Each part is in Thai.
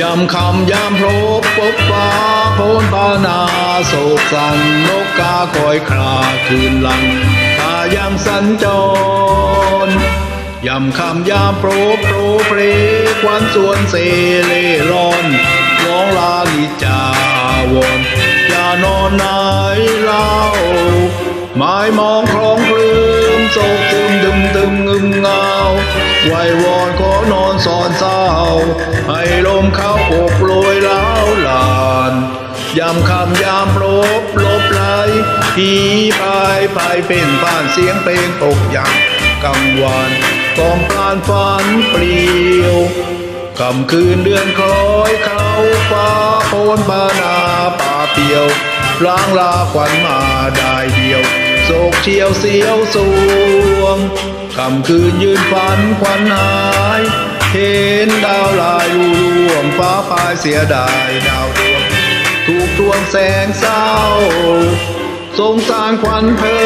ยามคำยามโพรบปบฟ้าโพนปานาโศกสันนกกาคอยคลาคืนหลังขายามสัญจรยามคำยามโปรบโปรเพลควันสวนเสเลรอนร้องลาลิจาวรอย่านอนไหนเล่าไม้มองคลองคลืมโศกซึมดึมดึมงึมเงาไหววอนขอนอนสอนเศร้า ให้ลมเข้าอกโรยล้าวลานยามคำยามโปรบลบไหลผีพายพายเป็นผ่านเสียงเพลงตกอย่างกังวานกองพานฝันเปลี่ยวคำคืนเดือนคล้อยเขาฟ้าโพนบานาป่าเปียวล้างลาขวัญมาได้เดียวโศกเชียวเสียวสวงคำคืนยืนฝันขวัญหาย เห็นดาวลายรูร่วงฟ้าพายเสียดายดาวดวงถูกทวงแสงเศร้า สงสารควันเพอ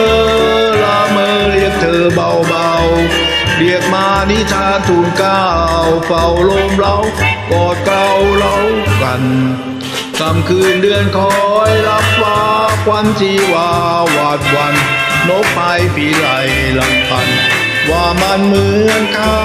ละเมอเรียกเธอเบาๆ เรียกมานิทาทูลเก้าเฝ้าลมเล้ากอดเกลาเล้ากันคำคืนเดือนคอยรับฟ้าควันชีวาวาดวัน นกไปปีไหลลำพัน ว่ามันเหมือนข้า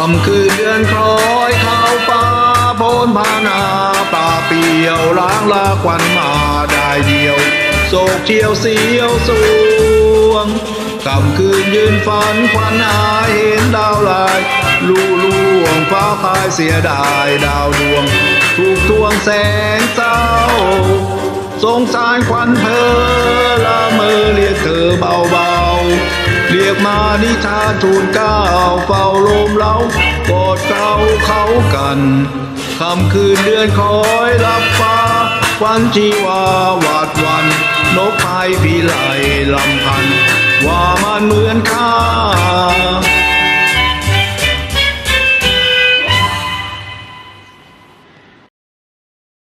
คำคืนเดือนคล้อยข้าวฟ้าโพนพานาป่าเปียวล้างลาควันมาได้เดียว โศกเชียวเสียวสวงคำคืนยืนฝันควันหายเห็นดาวลายลู่ล่วงฟ้าพายเสียดายดาวดวง ถูกทวงแสงเศร้าสงสารควันเพอละเมอเรียกเธอเบาๆเรี ยกมานิทานทูลก้าวเฝ้าลมเล้ากอดเกลาเขากันคำคืนเดือนคอยรับฟ้า วันทีวาวาดวัน นกพายพิไหลลำพัน ว่ามันเหมือนข้า